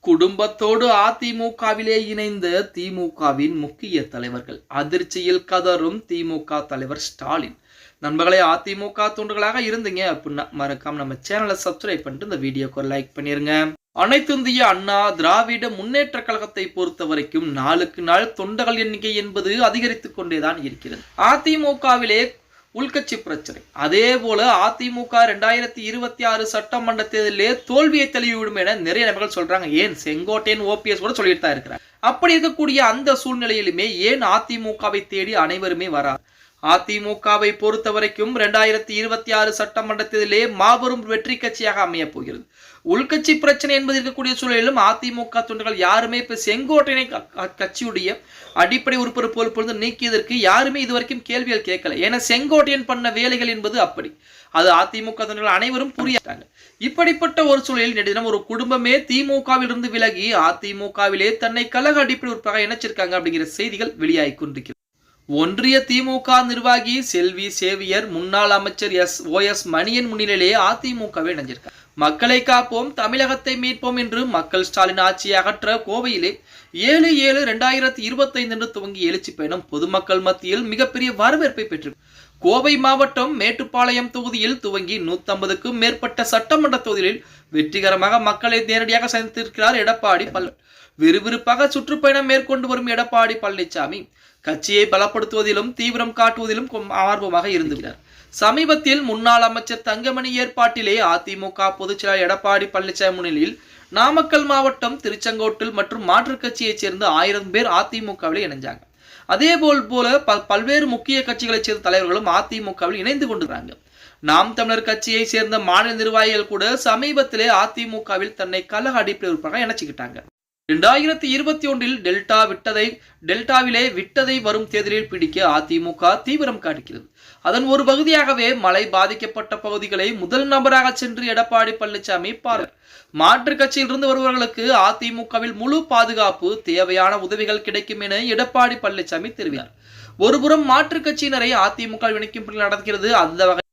குடும்பத்தோடு அதிமுகவிலே இணைந்த திமுகவின் முக்கிய தலைவர்கள். அதிர்ச்சியில் கதறும் திமுக தலைவர் ஸ்டாலின். நண்பர்களே அதிமுக தொண்டர்களாக இருந்தீங்க அப்படின்னா மறக்காம நம்ம சேனலை சப்ஸ்கிரைப் பண்ணிட்டு இந்த வீடியோக்கு ஒரு லைக் பண்ணிருங்க. அனைத்து இந்திய அண்ணா திராவிட முன்னேற்ற கழகத்தை பொறுத்த வரைக்கும் நாளுக்கு நாள் தொண்டர்கள் எண்ணிக்கை என்பது அதிகரித்துக் கொண்டேதான் இருக்கிறது. அதிமுகவிலே உள்கட்சி பிரச்சனை. அதே போல அதிமுக ரெண்டாயிரத்தி இருபத்தி ஆறு சட்டமன்ற தேர்தலே தோல்வியை தெளிவிடும் என நிறைய நபர்கள் சொல்றாங்க. ஏன்? செங்கோட்டையன் ஓபிஎஸ் கூட சொல்லிட்டு தான் இருக்கிறார். அப்படி இருக்கக்கூடிய அந்த சூழ்நிலையிலுமே ஏன் அதிமுகவை தேடி அனைவருமே வரார்? அதிமுகவை பொறுத்த வரைக்கும் ரெண்டாயிரத்தி இருபத்தி ஆறு சட்டமன்றத்திலே மாபெரும் வெற்றி கட்சியாக அமைய போகிறது. உள்கட்சி பிரச்சனை என்பது இருக்கக்கூடிய சூழலிலும் அதிமுக தொண்டர்கள் யாருமே இப்ப செங்கோட்டையனை கட்சியுடைய அடிப்படை உறுப்பினர் போல் பொழுது நீக்கியதற்கு யாருமே இதுவரைக்கும் கேள்விகள் கேட்கல. ஏன்னா செங்கோட்டையன் பண்ண வேலைகள் என்பது அப்படி. அது அதிமுக தொண்டர்கள் அனைவரும் புரியாட்டாங்க. இப்படிப்பட்ட ஒரு சூழலில் நெடுதினம் ஒரு குடும்பமே திமுகவில் இருந்து விலகி அதிமுகவிலே தன்னை கழக அடிப்படை உறுப்பாக இணைச்சிருக்காங்க அப்படிங்கிற செய்திகள் வெளியாகி கொண்டிருக்கிறது. ஒன்றிய திமுக நிர்வாகி செல்வி சேவியர் முன்னாள் அமைச்சர் எஸ் ஓ எஸ் மணியன் முன்னிலையிலே அதிமுகவை இணைஞ்சிருக்கார். மக்களை காப்போம் தமிழகத்தை மீட்போம் என்று மக்கள் ஸ்டாலின் ஆட்சியை அகற்ற கோவையிலே ஏழு ஏழு ரெண்டாயிரத்தி இருபத்தைந்து என்று துவங்கி எழுச்சி பயணம் பொதுமக்கள் மத்தியில் மிகப்பெரிய வரவேற்பை பெற்று கோவை மாவட்டம் மேட்டுப்பாளையம் தொகுதியில் துவங்கி நூத்தம்பதுக்கும் மேற்பட்ட சட்டமன்ற தொகுதிகளில் வெற்றிகரமாக மக்களை நேரடியாக சந்தித்திருக்கிறார் எடப்பாடி பழ விறுவிறுப்பாக சுற்றுப்பயணம் மேற்கொண்டு வரும் எடப்பாடி பழனிசாமி கட்சியை பலப்படுத்துவதிலும் தீவிரம் காட்டுவதிலும் ஆர்வமாக இருந்துகிறார் சமீபத்தில் முன்னாள் அமைச்சர் தங்கமணி ஏற்பாட்டிலே அதிமுக பொதுச்செயலாளர் எடப்பாடி பழனிசாமி முன்னிலையில் நாமக்கல் மாவட்டம் திருச்செங்கோட்டில் மற்றும் மாற்றுக் கட்சியைச் சேர்ந்த ஆயிரம் பேர் அதிமுகவில் இணைஞ்சாங்க. அதே போல் போல பல் பல்வேறு முக்கிய கட்சிகளைச் சேர்ந்த தலைவர்களும் அதிமுகவில் இணைந்து கொண்டிருக்கிறாங்க. நாம் தமிழர் கட்சியை சேர்ந்த மாநில நிர்வாகிகள் கூட சமீபத்திலே அதிமுகவில் தன்னை கலக அடிப்படை இருப்பாங்க இணைச்சிக்கிட்டாங்க. இரண்டாயிரத்தி இருபத்தி ஒன்றில் டெல்டா விட்டதை டெல்டாவிலே விட்டதை வரும் தேர்தலில் பிடிக்க அதிமுக தீவிரம் காட்டுகிறது அதன் ஒரு பகுதியாகவே மழை பாதிக்கப்பட்ட பகுதிகளை முதல் நபராக சென்று எடப்பாடி பழனிசாமி பார்வை மாற்று கட்சியிலிருந்து வருபவர்களுக்கு அதிமுகவில் முழு பாதுகாப்பு தேவையான உதவிகள் கிடைக்கும் என எடப்பாடி பழனிசாமி தெரிவித்தார். ஒருபுறம் மாற்றுக் கட்சியினரை அதிமுக இணைக்கும் நடக்கிறது அந்த வகை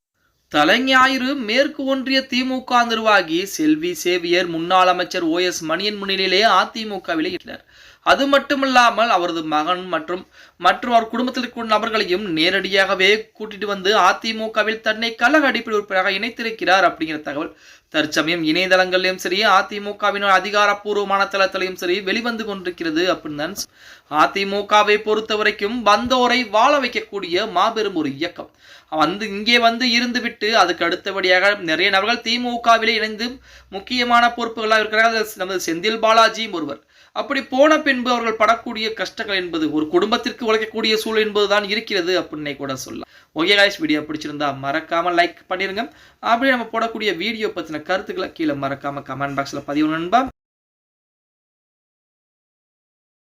தலைஞாயிறு மேற்கு ஒன்றிய திமுக நிர்வாகி செல்வி சேவியர் முன்னாள் அமைச்சர் ஓ எஸ் மணியன் முன்னிலையிலே அதிமுகவிலே இருக்கிறார் அது மட்டுமில்லாமல் அவரது மகன் மற்றும் மற்றும் அவர் குடும்பத்தில் இருக்கும் நபர்களையும் நேரடியாகவே கூட்டிட்டு வந்து அதிமுகவில் தன்னை கழக அடிப்படை உறுப்பினராக இணைத்திருக்கிறார் அப்படிங்கிற தகவல். தற்சமயம் இணையதளங்களிலும் சரி அதிமுகவின் அதிகாரப்பூர்வமான தளத்திலையும் சரி வெளிவந்து கொண்டிருக்கிறது அப்படின்னு தான் அதிமுகவை பொறுத்த வரைக்கும் வந்தோரை வாழ வைக்கக்கூடிய மாபெரும் ஒரு இயக்கம். வந்து இங்கே வந்து இருந்துவிட்டு அதுக்கு அடுத்தபடியாக நிறைய நபர்கள் திமுகவிலே இணைந்து முக்கியமான பொறுப்புகளாக இருக்கிறார்கள். நமது செந்தில் பாலாஜியும் ஒருவர். அப்படி போன பின்பு அவர்கள் படக்கூடிய கஷ்டங்கள் என்பது ஒரு குடும்பத்திற்கு உழைக்கக்கூடிய சூழல் என்பதுதான் இருக்கிறது அப்படின்னே கூட சொல்லலாம். ஓகே காய்ஸ் வீடியோ பிடிச்சிருந்தா மறக்காம லைக் பண்ணிருங்க. அப்படியே நம்ம போடக்கூடிய வீடியோ பத்தின கருத்துக்களை கீழே மறக்காம கமெண்ட் பாக்ஸ்ல பதிவு நண்பா.